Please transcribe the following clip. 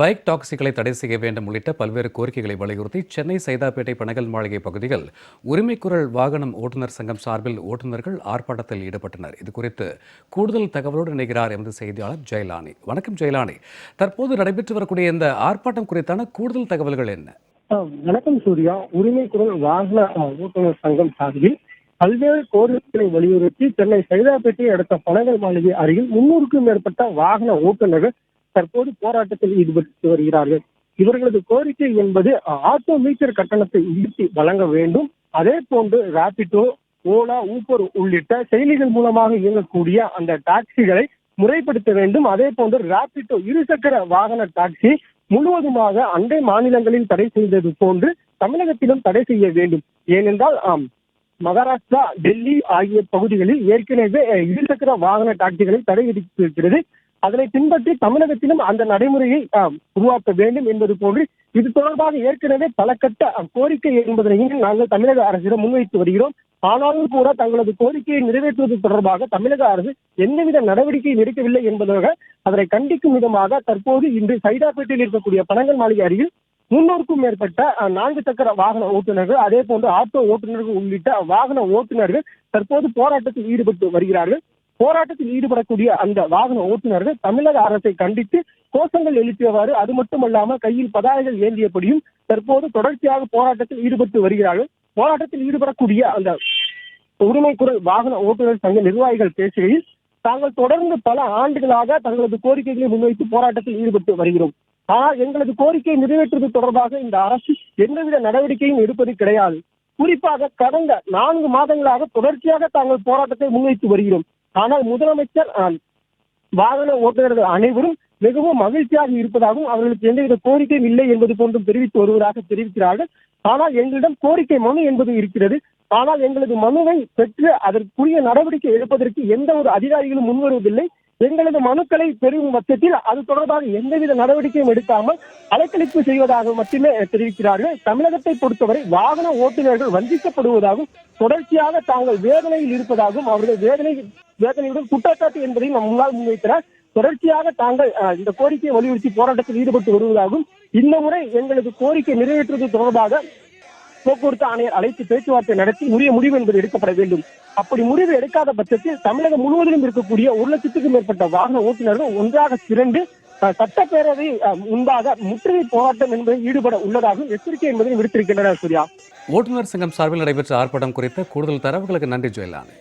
Bike டாக்ஸிகளை தடை செய்ய வேண்டும் உள்ளிட்ட பல்வேறு கோரிக்கைகளை வலியுறுத்தி சென்னை சைதாப்பேட்டை பனகல் மாளிகை பகுதியில் உரிமைக்குரல் வாகனம் ஓட்டுநர் சங்கம் சார்பில் ஓட்டுநர்கள் ஆர்ப்பாட்டத்தில் ஈடுபட்டனர். இது குறித்து கூடுதல் தகவலோடு இணைகிறார் எமது செய்தியாளர் ஜெயலானி. வணக்கம் ஜெயலானி. தற்போது நடைபெற்று வரக்கூடிய இந்த ஆர்ப்பாட்டம் குறித்தான கூடுதல் தகவல்கள் என்ன? வணக்கம் சூர்யா. உரிமை குரல் வாகன ஓட்டுநர் சங்கம் சார்பில் பல்வேறு கோரிக்கைகளை வலியுறுத்தி சென்னை சைதாப்பேட்டை அடுத்த பனகல் மாளிகை அருகில் முன்னூறுக்கும் மேற்பட்ட வாகன ஓட்டுநர்கள் தற்போது போராட்டத்தில் ஈடுபட்டு வருகிறார்கள். இவர்களது கோரிக்கை என்பது ஆட்டோ மீட்டர் கட்டணத்தை உயர்த்தி வழங்க வேண்டும். அதே போன்று ராபிடோ ஓலா ஊப்பர் உள்ளிட்ட செயலிகள் மூலமாக இயங்கக்கூடிய அந்த டாக்ஸிகளை முறைப்படுத்த வேண்டும். அதே போன்று ராபிடோ இருசக்கர வாகன டாக்ஸி முழுவதுமாக அண்டை மாநிலங்களில் தடை செய்தது போன்று தமிழகத்திலும் தடை செய்ய வேண்டும். ஏனென்றால் ஆம் மகாராஷ்டிரா டெல்லி ஆகிய பகுதிகளில் ஏற்கனவே இருசக்கர வாகன டாக்ஸிகளை தடை விதித்திருக்கிறது. அதனை பின்பற்றி தமிழகத்திலும் அந்த நடைமுறையை உருவாக்க வேண்டும் என்பது போன்று இது தொடர்பாக ஏற்கனவே பல கட்ட கோரிக்கை என்பதனையும் நாங்கள் தமிழக அரசிடம் முன்வைத்து வருகிறோம். ஆனாலும் கூட தங்களது கோரிக்கையை நிறைவேற்றுவது தொடர்பாக தமிழக அரசு எந்தவித நடவடிக்கையும் எடுக்கவில்லை என்பதாக அதனை கண்டிக்கும் விதமாக தற்போது இன்று சைதாப்பேட்டையில் இருக்கக்கூடிய பனங்கல் மாளிகை அருகில் முன்னூறுக்கும் மேற்பட்ட நான்கு சக்கர வாகன ஓட்டுநர்கள் அதே போன்று ஆட்டோ ஓட்டுநர்கள் உள்ளிட்ட வாகன ஓட்டுநர்கள் தற்போது போராட்டத்தில் ஈடுபட்டு வருகிறார்கள். போராட்டத்தில் ஈடுபடக்கூடிய அந்த வாகன ஓட்டுநர்கள் தமிழக அரசை கண்டித்து கோஷங்கள் எழுப்பியவாறு அது மட்டுமல்லாமல் கையில் பதாகைகள் ஏந்தியபடியும் தற்போது தொடர்ச்சியாக போராட்டத்தில் ஈடுபட்டு வருகிறார்கள். போராட்டத்தில் ஈடுபடக்கூடிய அந்த உரிமை குரல் வாகன ஓட்டுநர் சங்க நிர்வாகிகள் பேசுகையில் தாங்கள் தொடர்ந்து பல ஆண்டுகளாக தங்களது கோரிக்கைகளை முன்வைத்து போராட்டத்தில் ஈடுபட்டு வருகிறோம். ஆனால் எங்களது கோரிக்கையை நிறைவேற்றுவது தொடர்பாக இந்த அரசு எந்தவித நடவடிக்கையும் எடுப்பது கிடையாது. குறிப்பாக கடந்த நான்கு மாதங்களாக தொடர்ச்சியாக தாங்கள் போராட்டத்தை முன்வைத்து வருகிறோம். ஆனால் முதலமைச்சர் வாகன ஓட்டுநர்கள் அனைவரும் மிகவும் மகிழ்ச்சியாக இருப்பதாகவும் அவர்களுக்கு எந்தவித கோரிக்கையும் இல்லை என்பது போன்றும் தெரிவித்து வருவதாக தெரிவிக்கிறார்கள். ஆனால் எங்களிடம் கோரிக்கை மனு என்பது இருக்கிறது. ஆனால் எங்களது மனுவை பெற்று அதற்குரிய நடவடிக்கை எடுப்பதற்கு எந்த ஒரு அதிகாரிகளும் முன்வருவதில்லை. எங்களது மனுக்களை பெறும் பட்சத்தில் அது தொடர்பாக எந்தவித நடவடிக்கையும் எடுக்காமல் அலைக்கழிப்பு செய்வதாக மட்டுமே தெரிவிக்கிறார்கள். தமிழகத்தை பொறுத்தவரை வாகன ஓட்டுநர்கள் வஞ்சிக்கப்படுவதாகவும் தொடர்ச்சியாக தாங்கள் வேதனையில் இருப்பதாகவும் அவர்கள் வேதனை வேதனையுடன் குற்றச்சாட்டு என்பதை நம் முன்னால் முன்வைக்கிறார் தொடர்ச்சியாக தாங்கள் இந்த கோரிக்கையை வலியுறுத்தி போராட்டத்தில் ஈடுபட்டு வருவதாகவும் இந்த முறை எங்களது கோரிக்கை நிறைவேற்றுவது தொடர்பாக போக்குவரத்து ஆணையர் அழைத்து பேச்சுவார்த்தை நடத்தி உரிய முடிவு என்பது எடுக்கப்பட வேண்டும். அப்படி முடிவு எடுக்காத பட்சத்தில் தமிழகம் முழுவதிலும் இருக்கக்கூடிய ஒரு லட்சத்துக்கும் மேற்பட்ட வாகன ஓட்டுநர்கள் ஒன்றாக திரண்டு சட்டப்பேரவை முன்பாக முற்றுகை போராட்டம் என்பதை ஈடுபட உள்ளதாகவும் எச்சரிக்கை என்பதை விடுத்திருக்கின்றனர் சூர்யா. ஓட்டுநர் சங்கம் சார்பில் நடைபெற்ற ஆர்ப்பாட்டம் குறித்த கூடுதல் தரவுகளுக்கு நன்றி ஜெயலானி.